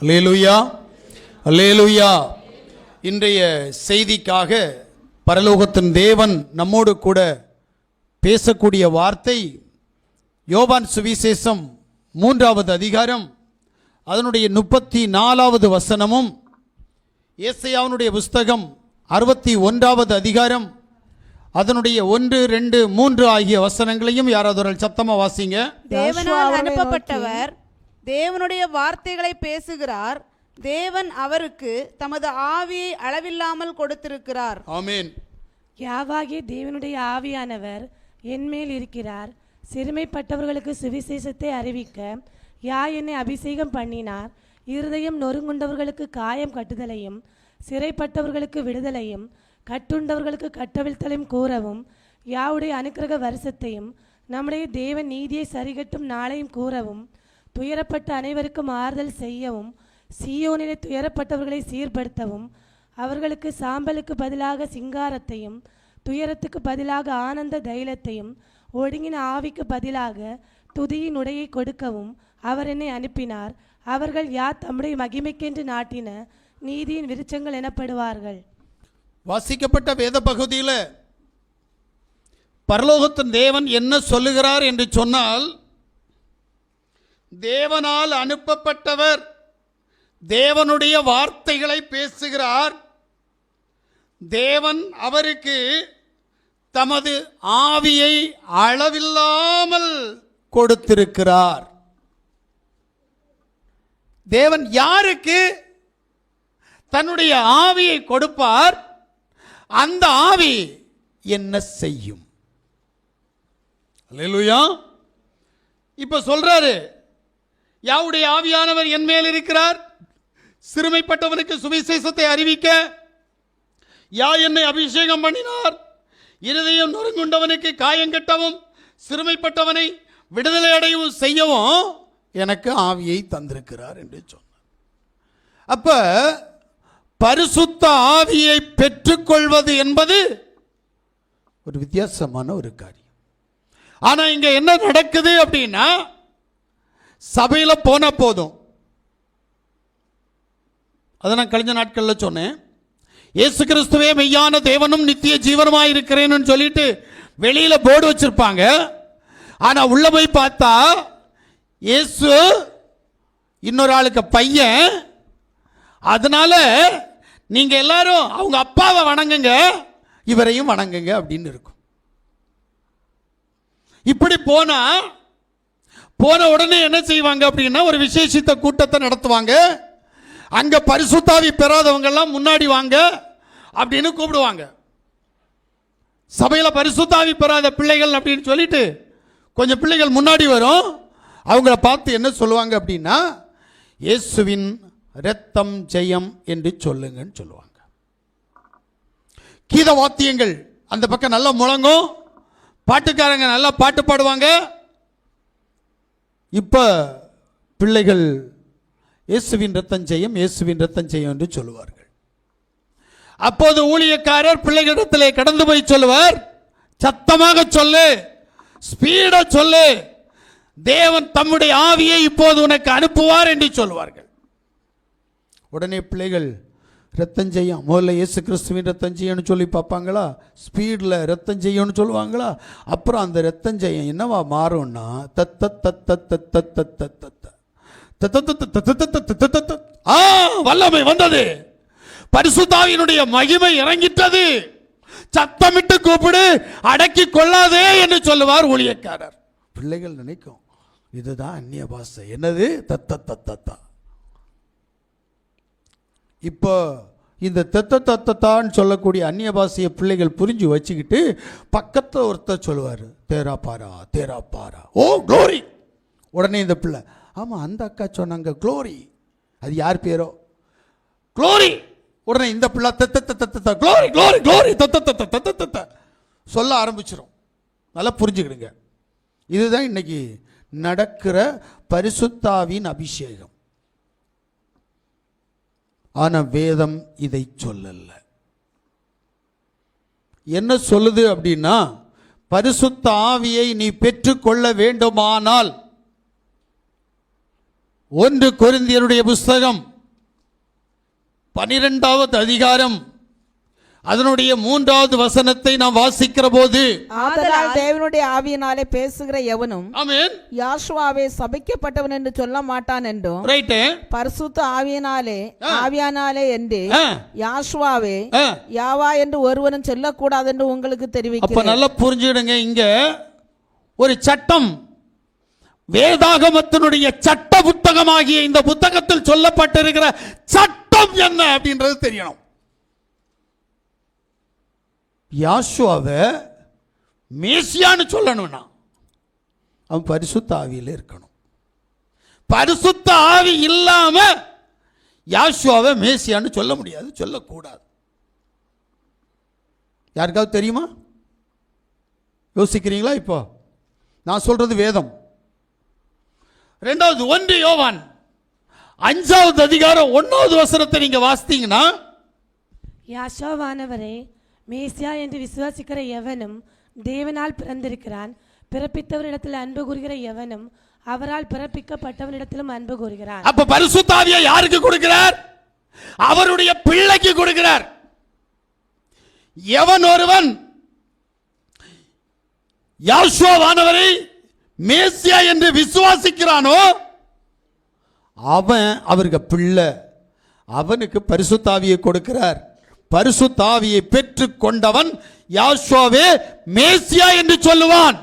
அல்லேலூயா அல்லேலூயா. இன்றைய செய்திக்காக பரலோகத்தின் தேவன் நம்மோடு கூட பேசக்கூடிய வார்த்தை யோவான் சுவிசேஷம் மூன்றாவது அதிகாரம் அதனுடைய முப்பத்தி நாலாவது வசனமும் ஏசையாவுடைய புஸ்தகம் அறுபத்தி ஒன்றாவது அதிகாரம் அதனுடைய ஒன்று ரெண்டு மூன்று ஆகிய வசனங்களையும் யாராவது ஒரு சத்தமா வாசிங்க. தேவனால் அனுப்பப்பட்டவர் தேவனுடைய வார்த்தைகளை பேசுகிறார். தேவன் அவருக்கு தமது ஆவியை அளவில்லாமல் கொடுத்திருக்கிறார். ஆமீன். யாவாகிய தேவனுடைய ஆவியானவர் என்மேல் இருக்கிறார். சிறுமைப்பட்டவர்களுக்கு சுவிசேஷத்தை அறிவிக்க யா என்னை அபிஷேகம் பண்ணினார்? இருதயம் நொறுங்குண்டவர்களுக்கு காயம் கட்டுதலையும் சிறைப்பட்டவர்களுக்கு விடுதலையும் கட்டுண்டவர்களுக்கு கட்டவிழ்த்தலையும் கூறவும் யாவுடைய அனுக்கிரக வருஷத்தையும் நம்முடைய தேவன் நீதியை சரிகட்டும் நாளையும் கூறவும் துயரப்பட்ட அனைவருக்கும் ஆறுதல் செய்யவும் சீயோனிலே துயரப்பட்டவர்களை சீர்படுத்தவும் அவர்களுக்கு சாம்பலுக்கு பதிலாக சிங்காரத்தையும் துயரத்துக்கு பதிலாக ஆனந்த தைலத்தையும் ஒடுங்கின ஆவிக்கு பதிலாக துதியின் உடையை கொடுக்கவும் அவர் என்னை அனுப்பினார். அவர்கள் யார் தம்முடைய மகிமைக்கென்று நாட்டின நீதியின் விருச்சங்கள் எனப்படுவார்கள். வாசிக்கப்பட்ட வேத பகுதியில் பரலோகத்தின் தேவன் என்ன சொல்லுகிறார் என்று சொன்னால் தேவனால் அனுப்பப்பட்டவர். தேவனுடைய வார்த்தைகளை பேசுகிறார். தேவன் அவருக்கு தமது ஆவியை அளவில்லாமல் கொடுத்திருக்கிறார். தேவன் யாருக்கு தன்னுடைய ஆவியை கொடுப்பார்? அந்த ஆவி என்ன செய்யும்? இப்ப சொல்றாரு யாவுடைய ஆவியானவர் என் மேல் இருக்கிறார். சிறுமைப்பட்டவனுக்கு சுவிசேஷத்தை அறிவிக்க யா என்னை அபிஷேகம் பண்ணினார். இருதயம் நொறுங்குண்டவனுக்கு காயங்கட்டவும் சிறுமைப்பட்டவனை விடுதலை அடையவும் செய்யவும் எனக்கு ஆவியை தந்திருக்கிறார் என்று சொன்னார். அப்ப பரிசுத்த ஆவியை பெற்றுக்கொள்வது என்பது ஒரு வித்தியாசமான ஒரு காரியம். ஆனா இங்க என்ன நடக்குது அப்படின்னா சபையில் போனால் போதும். அதை நான் கழிஞ்ச நாட்களில் சொன்னேன். இயேசு கிறிஸ்துவே மெய்யான தேவனும் நித்திய ஜீவனமாக இருக்கிறேன்னு சொல்லிட்டு வெளியில் போர்டு வச்சுருப்பாங்க. ஆனால் உள்ள போய் பார்த்தா இயேசு இன்னொரு ஆளுக்கு பையன். அதனால நீங்கள் எல்லாரும் அவங்க அப்பாவை வணங்குங்க இவரையும் வணங்குங்க அப்படின்னு இருக்கும். இப்படி போனால் போன உடனே என்ன செய்வாங்க அப்படின்னா ஒரு விசேஷித்த கூட்டத்தை நடத்துவாங்க. அங்க பரிசுத்தாவி பெறாதவங்கெல்லாம் முன்னாடி வாங்க அப்படின்னு கூப்பிடுவாங்க. சபையில் பரிசுத்தாவி பெறாத பிள்ளைகள் அப்படின்னு சொல்லிட்டு கொஞ்சம் பிள்ளைகள் முன்னாடி வரும். அவங்கள பார்த்து என்ன சொல்லுவாங்க அப்படின்னா இயேசுவின் இரத்தம் ஜெயம் என்று சொல்லுங்கன்னு சொல்லுவாங்க. கீத வாத்தியங்கள் அந்த பக்கம் நல்லா முழங்கும். பாட்டுக்காரங்க நல்லா பாட்டு பாடுவாங்க. இப்போ பிள்ளைகள் இயேசுவின் ரத்தம் செய்யும் இயேசுவின் ரத்தம் செய்யும் என்று சொல்லுவார்கள். அப்போது ஊழியக்காரர் பிள்ளைகளிடத்திலே கடந்து போய் சொல்லுவார் சத்தமாக சொல்லு ஸ்பீடாக சொல்லு. தேவன் தம்முடைய ஆவியை இப்போது உனக்கு அனுப்புவார் என்று சொல்வார்கள் உடனே பிள்ளைகள் ரத்தம் செய்யும் முதல்ல இயேசு கிறிஸ்துவின் ரத்தம் செய்யணும்னு சொல்லி பார்ப்பாங்களா ஸ்பீடில் ரத்தம் செய்யணும்னு சொல்லுவாங்களா அப்புறம் அந்த ரத்தம் செய்யும் என்னவா மாறும்னா தத்த தத்த தத்த தத்த தத்த ஆ வல்லமை வந்தது பரிசுத்தாவினுடைய மகிமை இறங்கிட்டது சத்தமிட்டு கூப்பிடு அடக்கி கொள்ளாதே என்று சொல்லுவார் ஊழியக்காரர் பிள்ளைகள் நினைக்கும் இதுதான் அந்நிய பாசை என்னது தத்த தத்தா இப்போ இந்த தெத்த தத்தத்தான்னு சொல்லக்கூடிய அந்நிய பாஷையை பிள்ளைகள் புரிஞ்சு வச்சுக்கிட்டு பக்கத்தில் ஒருத்தர் சொல்லுவார் தேரா பாரா தேரா பாரா. ஓ க்ளோரி உடனே இந்த பிள்ளை ஆமாம் அந்த அக்கா சொன்னாங்க க்ளோரி அது யார் பேரோ? க்ளோரி உடனே இந்த பிள்ளை தத்த தத்த க்ளோரி க்ளோரி க்ளோரி தத்த தத்த தத்த தத்த சொல்ல ஆரம்பிச்சிடும் நல்லா புரிஞ்சுக்கிடுங்க. இதுதான் இன்னைக்கு நடக்கிற பரிசுத்தாவின் அபிஷேகம். ஆனா வேதம் இதை சொல்லல. என்ன சொல்லுது அப்படின்னா பரிசுத்த ஆவியை நீ பெற்றுக்கொள்ள வேண்டுமானால் ஒன்று கொருந்தியருடைய புஸ்தகம் பனிரெண்டாவது அதிகாரம் அதனுடைய மூன்றாவது வசனத்தை நாம் வாசிக்கிற போது ஆதலால் தேவனுடைய ஆவியினாலே பேசுகிற எவனும் ஆமென். யாஷுவாவே சபிக்கப்பட்டவன் என்று சொல்ல மாட்டான் என்றும் ரைட்டு பரிசுத்த ஆவியினாலே ஆவியானாலே என்று யாஷுவாவே. யாவா என்று ஒருவனும் சொல்லக்கூடாது என்று உங்களுக்கு அப்ப தெரிவிக்கிறேன் நல்லா புரிஞ்சுடுங்க இங்க. ஒரு சட்டம். வேதாகமத்தினுடைய சட்ட புத்தகமாகிய இந்த புத்தகத்தில் சொல்லப்பட்டிருக்கிற சட்டம் என்ன அப்படின்றது தெரியணும். யாசுவாவை மேசியான்னு சொல்லணும்னா அவன் பரிசுத்த ஆவியில் இருக்கணும். பரிசுத்த ஆவி இல்லாமல் யாசுவாவை மேசியான்னு சொல்ல முடியாது சொல்லக்கூடாது. யாருக்காவது தெரியுமா? யோசிக்கிறீங்களா இப்போ? நான் சொல்றது வேதம். ரெண்டாவது ஒன்று யோவான். அஞ்சாவது அதிகாரம் ஒன்னாவது வசனத்தை நீங்க வாசித்தீங்கன்னா யாசோவானவரே மேசியா என்று விசுவாசிக்கிற எவனும் தேவனால் பிறந்திருக்கிறான். பிறப்பித்தவரிடத்தில் அன்பு கூறுகிற எவனும் அவரால் பிறப்பிக்கப்பட்டவனிடத்திலும் அன்பு கூறுகிறான் அப்ப பரிசுத்தாவியை யாருக்கு கொடுக்கிறார்? அவருடைய பிள்ளைக்கு கொடுக்கிறார். எவன் ஒருவன்? யாசுவானவரை மேசியா என்று விசுவாசிக்கிறானோ அவன் அவருக்கு பிள்ளை. அவனுக்கு பரிசுத்தாவியை கொடுக்கிறார். பரிசுத்தாவியை பெற்றுக் கொண்டவன் யாஷுவாவே மேசியா என்று சொல்லுவான்.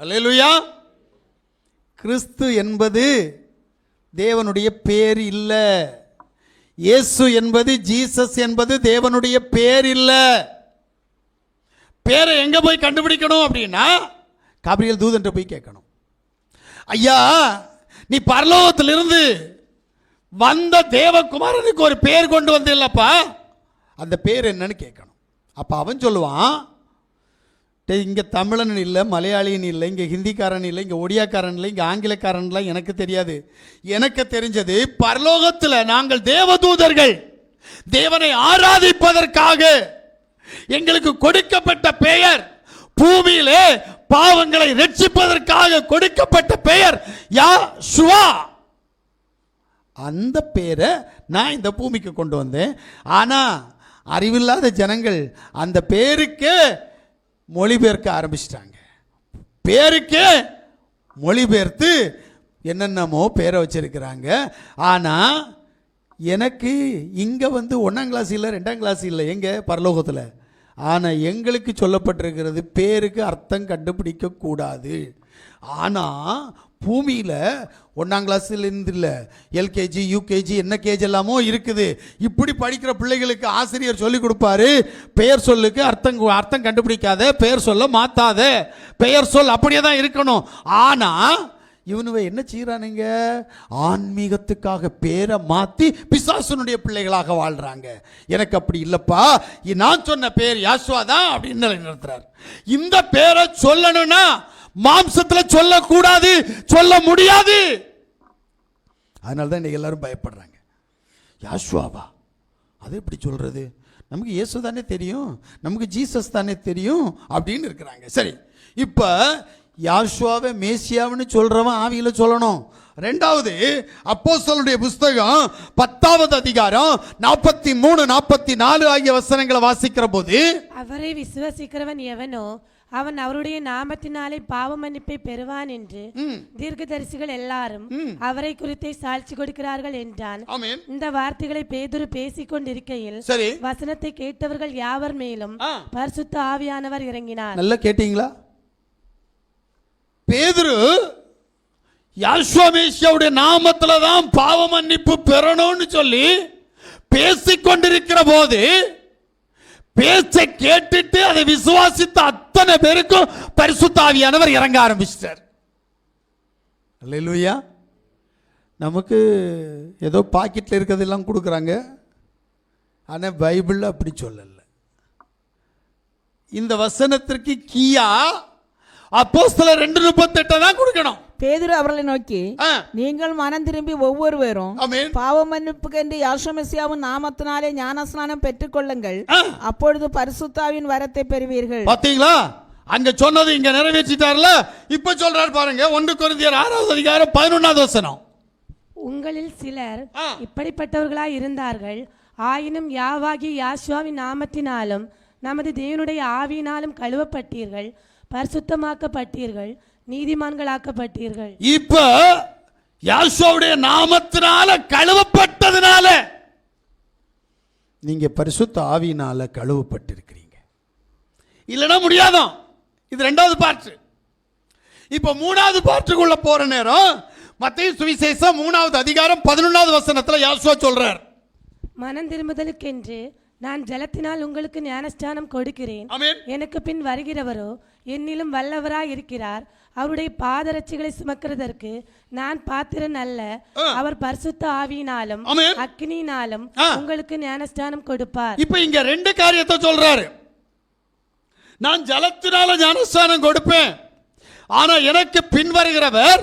அல்லேலூயா. கிறிஸ்து என்பது தேவனுடைய பேர் இல்லை. இயேசு என்பது ஜீசஸ் என்பது தேவனுடைய பேர் இல்லை. பேரை எங்க போய் கண்டுபிடிக்கணும் அப்படின்னா கபிரியல் தூதன்ட்ட போய் கேட்கணும். ஐயா நீ பரலோகத்திலிருந்து வந்த தேவகுமாரனுக்கு ஒரு பேர் கொண்டு வந்தில்லப்பா இல்லப்பா அந்த பேர் என்னன்னு கேட்கணும். அப்போ அவன் சொல்லுவான் டே இங்கே தமிழன் இல்லை மலையாளியன் இல்லை இங்கே ஹிந்திக்காரன் இல்லை இங்கே ஒடியாக்காரன் இல்லை இங்கே ஆங்கிலக்காரன்லாம் எனக்கு தெரியாது. எனக்கு தெரிஞ்சது பரலோகத்தில் நாங்கள் தேவதூதர்கள். தேவனை ஆராதிப்பதற்காக எங்களுக்கு கொடுக்கப்பட்ட பெயர் பூமியிலே பாவங்களை ரட்சிப்பதற்காக கொடுக்கப்பட்ட பெயர் யா சுவா அந்த பேரை நான் இந்த பூமிக்கு கொண்டு வந்தேன். ஆனால் அறிவில்லாத ஜனங்கள் அந்த பேருக்கே மொழிபெயர்க்க ஆரம்பிச்சிட்டாங்க. பேருக்கே மொழிபெயர்த்து என்னென்னமோ பேரை வச்சிருக்கிறாங்க. ஆனால் எனக்கு இங்கே வந்து ஒன்றாம் கிளாஸ் இல்லை ரெண்டாம் கிளாஸ் இல்லை எங்கே? பரலோகத்தில். ஆனால் எங்களுக்கு சொல்லப்பட்டிருக்கிறது பேருக்கு அர்த்தம் கண்டுபிடிக்க கூடாது. ஆனால் பூமியில் ஒன்றாம் கிளாஸ்லேருந்து இல்லை. எல்கேஜி யூகேஜி என்ன கேஜி எல்லாமோ இருக்குது. இப்படி படிக்கிற பிள்ளைகளுக்கு ஆசிரியர் சொல்லிக் கொடுப்பாரு. பெயர் சொல்லுக்கு அர்த்தம் அர்த்தம் கண்டுபிடிக்காத பெயர் சொல்ல மாற்றாத பெயர் சொல் அப்படியே தான் இருக்கணும். ஆனால் இவனுவ என்ன செய்கிறானுங்க ஆன்மீகத்துக்காக பேரை மாற்றி பிசாசனுடைய பிள்ளைகளாக வாழ்கிறாங்க எனக்கு அப்படி இல்லைப்பா. நான் சொன்ன பேர் யாஸ்வா தான் அப்படின்னு நிறுத்துறார் இந்த பேரை சொல்லணும்னா மாம்சத்தில் சொல்லக்கூடாது சொல்ல முடியாது. அதனால தான் இன்றைக்கி எல்லாரும் பயப்படுறாங்க. யாஸ்வாவா அது எப்படி சொல்கிறது நமக்கு இயேசு தானே தெரியும் நமக்கு ஜீசஸ் தானே தெரியும் அப்படின்னு இருக்கிறாங்க. சரி இப்போ யாஷுவாவை மேசியாவுன்னு சொல்கிறவன் ஆவியில் சொல்லணும். ரெண்டாவது அப்போஸ்தலருடைய புஸ்தகம் பத்தாவது அதிகாரம் நாற்பத்தி மூணு நாற்பத்தி நாலு ஆகிய வசனங்களை வாசிக்கிற போது அவரை விசுவாசிக்கிறவன் எவனோ அவன் அவருடைய நாமத்தினாலே பாவ மன்னிப்பை பெறுவான் என்று தீர்க்கதரிசிகள் எல்லாரும் அவரை குறித்தே சாட்சி கொடுக்கிறார்கள் என்றான். ஆமென். இந்த வார்த்தைகளை பேதுரு பேசிக் கொண்டிருக்கையில் சரி. வசனத்தை கேட்டவர்கள் யாவர் மேலும். பரிசுத்த ஆவியானவர் இறங்கினார். நல்லா கேட்டீங்களா? பேதுரு யாஸ்வமேஷியாவுடைய நாமத்துல தான் பாவ மன்னிப்பு பெறணும்னு சொல்லி பேசிக்கொண்டிருக்கிற போது பேச்சை கேட்டுட்டு அதை விசுவாசித்த அத்தனை பேருக்கும் பரிசுத்தாவியானவர் இறங்க ஆரம்பிச்சிட்டார். அல்லேலூயா. நமக்கு ஏதோ பாக்கெட்டில் இருக்கிறதெல்லாம் கொடுக்குறாங்க. ஆனால் பைபிளில் அப்படி சொல்லலை. இந்த வசனத்திற்கு கீயா அப்போஸ்தலர் ரெண்டு முப்பத்தெட்டை தான் கொடுக்கணும். பேதுரு அவர்களை நோக்கி நீங்கள் மனம் திரும்பி ஒவ்வொருவரும் ஆமென். பாவ மன்னிப்புக்கு என்று யாஷமெசியாவின் நாமத்தினாலே ஞானஸ்நானம் பெற்றுக்கொள்ளுங்கள். அப்பொழுது பரிசுத்தாவின் வரத்தை பெறுவீர்கள். பாத்தீங்களா அங்க சொன்னது இங்க நிறைவேற்றிட்டார்ல? இப்ப சொல்றாரு பாருங்க ஒன்று கொரிந்தியர் ஆறாவது அதிகாரம் பதினொன்னாவது வசனம். உங்களில் சிலர். இப்படிப்பட்டவர்களாய் இருந்தார்கள். ஆயினும் யாவாகி யாசுவாவின் நாமத்தினாலும் நமது தேவனுடைய ஆவியினாலும் கழுவப்பட்டீர்கள் பரிசுத்தமாக்கப்பட்டீர்கள். நீதிமான்களாக்கப்பட்டீர்கள். இப்ப யாசுவாவுடைய நாமத்தினால கழுவப்பட்டதுனால நீங்க பரிசுத்த ஆவியினால கழுவப்பட்டிருக்கிறீங்க. இல்லைன்னா முடியாதான் இது ரெண்டாவது பாட்டு இப்ப மூணாவது பாட்டுக்குள்ள போற நேரம் மத்திய சுவிசேஷம் மூணாவது அதிகாரம் பதினொன்னாவது வசனத்துல யாசுவா சொல்றார். மனம் திரும்புதலுக்கென்று நான் ஜலத்தினால் உங்களுக்கு ஞானஸ்தானம் கொடுக்கிறேன். எனக்கு பின் வருகிறவரோ என்னிலும் வல்லவராய் இருக்கிறார். அவருடைய பாதரட்சிகளை சுமக்கிறதற்கு நான் பாத்திரன் அல்ல. அவர் பரிசுத்த ஆவியினாலும் ஆ. உங்களுக்கு ஞானஸ்தானம் கொடுப்பார். இப்ப இங்க ரெண்டு காரியத்தை சொல்றாரு. நான் ஜலத்தினால ஞானஸ்தானம் கொடுப்பேன். ஆனா எனக்கு பின்வருகிறவர்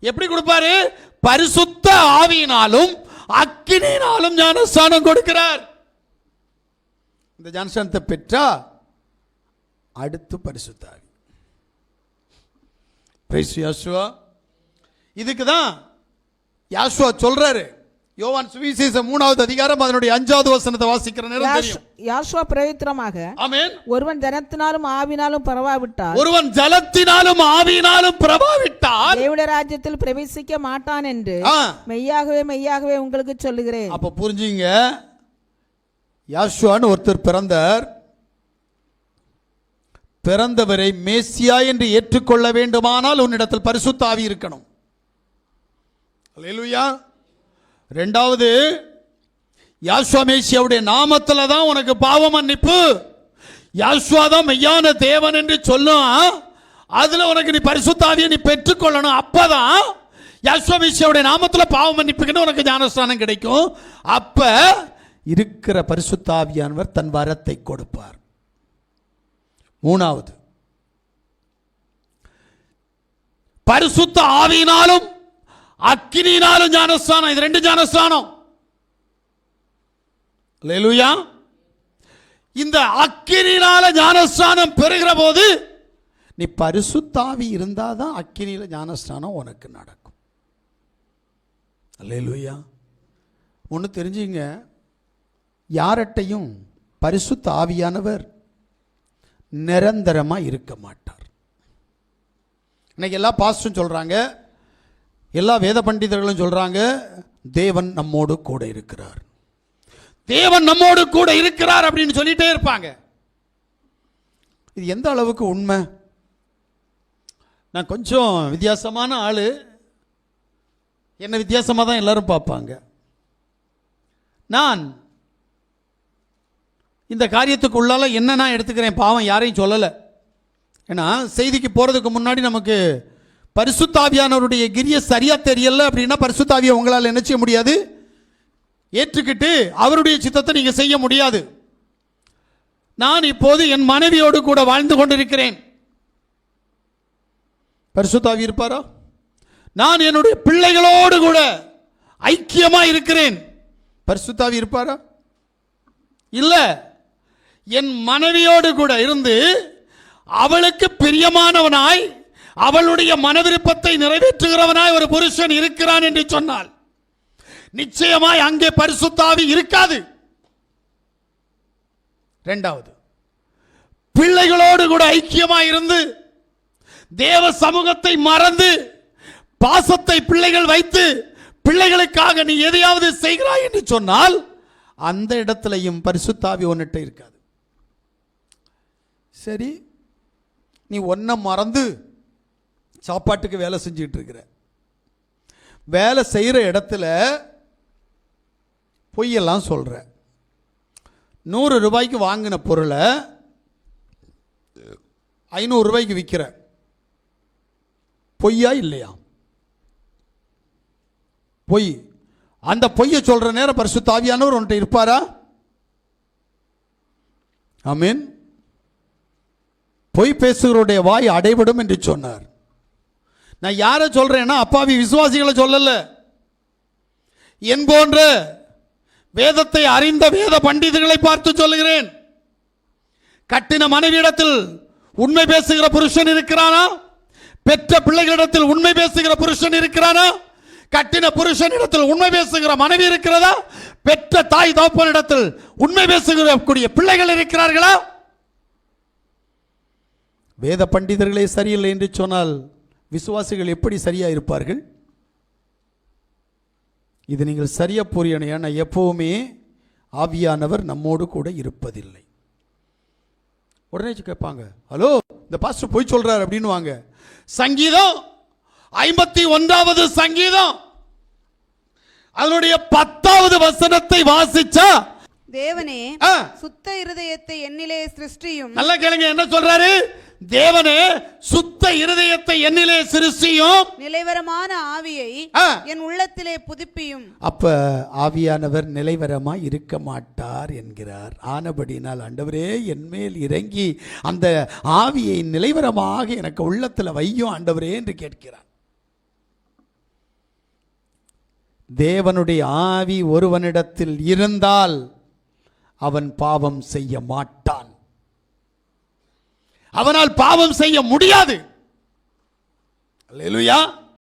எப்படி கொடுப்பாரு? பரிசுத்த ஆவியினாலும் அக்கினியினாலும் ஞானஸ்தானம் கொடுக்கிறார். இந்த ஞானஸ்தானத்தை பெற்றா அடுத்து பரிசுத்த ஆவி Praise யாசுவா இதுக்கு தான் யாசுவா சொல்றாரு. யோவான் சுவிசேஷம் மூணாவது அதிகாரம் அதனுடைய அஞ்சாவது வசனத்தை வாசிக்கிற நேரம் தெரியும். யாஷ்வா பிரயுத்திரமாக ஆமென். ஒருவன் ஜனத்தினாலும் ஆவினாலும் பரவாவிட்டால் ஒருவன் ஜலத்தினாலும் ஆவியினாலும் பிரபாவிட்டால் தேவட ராஜ்யத்தில் பிரவேசிக்க மாட்டான் என்று மெய்யாகவே மெய்யாகவே உங்களுக்கு சொல்லுகிறேன். அப்ப புரிஞ்சுங்க. யாஷ்வான்னு ஒருத்தர் பிறந்தார். பிறந்தவரை மேசியா என்று ஏற்றுக்கொள்ள வேண்டுமானால் உன்னிடத்தில் பரிசுத்தாவி இருக்கணும். ரெண்டாவது யாஷ்வா மேசியாவுடைய நாமத்தில் தான் உனக்கு பாவ மன்னிப்பு. யாஷ்வா தான் மெய்யான தேவன் என்று சொல்லும். அதில் உனக்கு நீ பரிசுத்தாவியை நீ பெற்றுக்கொள்ளணும். அப்பதான் யாஷ்வா மேசியாவுடைய நாமத்தில் பாவ மன்னிப்புக்குன்னு உனக்கு ஞானஸ்தானம் கிடைக்கும். அப்போ இருக்கிற பரிசுத்தாவியானவர் தன் வரத்தை கொடுப்பார். மூணாவது பரிசுத்த ஆவியினாலும் அக்கினியினாலும் ஞானஸ்தானம். இது ரெண்டு ஞானஸ்தானம். அல்லேலூயா. இந்த அக்கினியினால ஞானஸ்தானம் பெறுகிற போது நீ பரிசுத்தாவி இருந்தாதான் அக்கினியில ஞானஸ்தானம் உனக்கு நடக்கும். அல்லேலூயா. ஒன்று தெரிஞ்சுங்க. யார்கிட்டையும் பரிசுத்த ஆவியானவர் நிரந்தரமாக இருக்க மாட்டார். இன்னைக்கு எல்லா பாஸ்டும் சொல்கிறாங்க எல்லா வேத பண்டிதர்களும் சொல்கிறாங்க தேவன் நம்மோடு கூட இருக்கிறார். தேவன் நம்மோடு கூட இருக்கிறார் அப்படின்னு சொல்லிட்டே இருப்பாங்க. இது எந்த அளவுக்கு உண்மை? நான் கொஞ்சம் வித்தியாசமான ஆள். என்னை வித்தியாசமாக தான் எல்லாரும் பார்ப்பாங்க. நான் இந்த காரியத்துக்கு உள்ளால என்ன நான் எடுத்துக்கிறேன் பாவம் யாரையும் சொல்லலை. ஏன்னா செய்திக்கு போகிறதுக்கு முன்னாடி நமக்கு பரிசுத்தாவியானவருடைய கிரிய சரியாக தெரியல அப்படின்னா பரிசுத்தாவியை உங்களால் என்ன செய்ய முடியாது? ஏற்றுக்கிட்டு அவருடைய சித்தத்தை நீங்கள் செய்ய முடியாது. நான் இப்போது என் மனைவியோடு கூட வாழ்ந்து கொண்டிருக்கிறேன். பரிசுத்தாவி இருப்பாரா? நான் என்னுடைய பிள்ளைகளோடு கூட ஐக்கியமாக இருக்கிறேன். பரிசுத்தாவி இருப்பாரா? இல்லை. என் மனைவியோடு கூட இருந்து அவளுக்கு பிரியமானவனாய் அவளுடைய மனவிருப்பத்தை நிறைவேற்றுகிறவனாய் ஒரு புருஷன் இருக்கிறான் என்று சொன்னால் நிச்சயமாய் அங்கே பரிசுத்தாவி இருக்காது. இரண்டாவது பிள்ளைகளோடு கூட ஐக்கியமாய் இருந்து தேவ சமூகத்தை மறந்து பாசத்தை பிள்ளைகள் வைத்து பிள்ளைகளுக்காக நீ எதையாவது செய்கிறாய் என்று சொன்னால் அந்த இடத்துலையும் பரிசுத்தாவி ஒன்னிட்ட இருக்காது. சரி நீ ஒன்றை மறந்து சாப்பாட்டுக்கு வேலை செஞ்சுட்டு இருக்கிற. வேலை செய்கிற இடத்துல பொய்யெல்லாம் சொல்கிற நூறு ரூபாய்க்கு வாங்கின பொருளை ஐநூறுரூபாய்க்கு விற்கிற பொய்யா இல்லையா? பொய். அந்த பொய்யை சொல்கிற நேரம் பரிசு தாவியானவர் உன்கிட்ட இருப்பாரா? ஐ மீன் பொய் பேசுகிறவருடைய வாய் அடைபடும் என்று சொன்னார். நான் யாரை சொல்கிறேன்னா அப்பாவி விசுவாசிகளை சொல்லலை. என் போன்ற வேதத்தை அறிந்த வேத பண்டிதர்களை பார்த்து சொல்லுகிறேன். கட்டின மனைவியிடத்தில் உண்மை பேசுகிற புருஷன் இருக்கிறானா? பெற்ற பிள்ளைகளிடத்தில் உண்மை பேசுகிற புருஷன் இருக்கிறானா? கட்டின புருஷனிடத்தில் உண்மை பேசுகிற மனைவி இருக்கிறதா? பெற்ற தாய் தோப்பனிடத்தில் உண்மை பேசுகிற கூடிய பிள்ளைகள் இருக்கிறார்களா? வேத பண்டிதர்களே சரியில்லை என்று சொன்னால் விசுவாசிகள் எப்படி சரியா இருப்பார்கள்? இது நீங்கள் சரியா புரியணும். ஏன்னா எப்பவுமே ஆவியானவர் நம்மோடு கூட இருப்பதில்லை. உடனே கேட்பாங்க ஹலோ இந்த பாஸ்டர் போய் சொல்றாரு அப்படின்னு வாங்க சங்கீதம் ஐம்பத்தி ஒன்றாவது சங்கீதம். அதனுடைய பத்தாவது வசனத்தை வாசிச்சா தேவனே சுத்த இருதயத்தை என்னிலே சிருஷ்டியும் நல்லா கேளுங்க என்ன சொல்றாரு? தேவனே சுத்த இருதயத்தை என்னிலே சிருஷ்டியும். நிலைவரமான ஆவியை. என் உள்ளத்திலே புதுப்பியும். அப்ப ஆவியானவர் நிலைவரமா இருக்க மாட்டார் என்கிறார். ஆனபடினால் ஆண்டவரே என்மேல் இறங்கி அந்த ஆவியை நிலைவரமாக எனக்கு உள்ளத்துல வையும் ஆண்டவரே என்று கேட்கிறார். தேவனுடைய ஆவி ஒருவனிடத்தில் இருந்தால் அவன் பாவம் செய்ய மாட்டான். அவனால் பாவம் செய்ய முடியாது. அல்லேலூயா.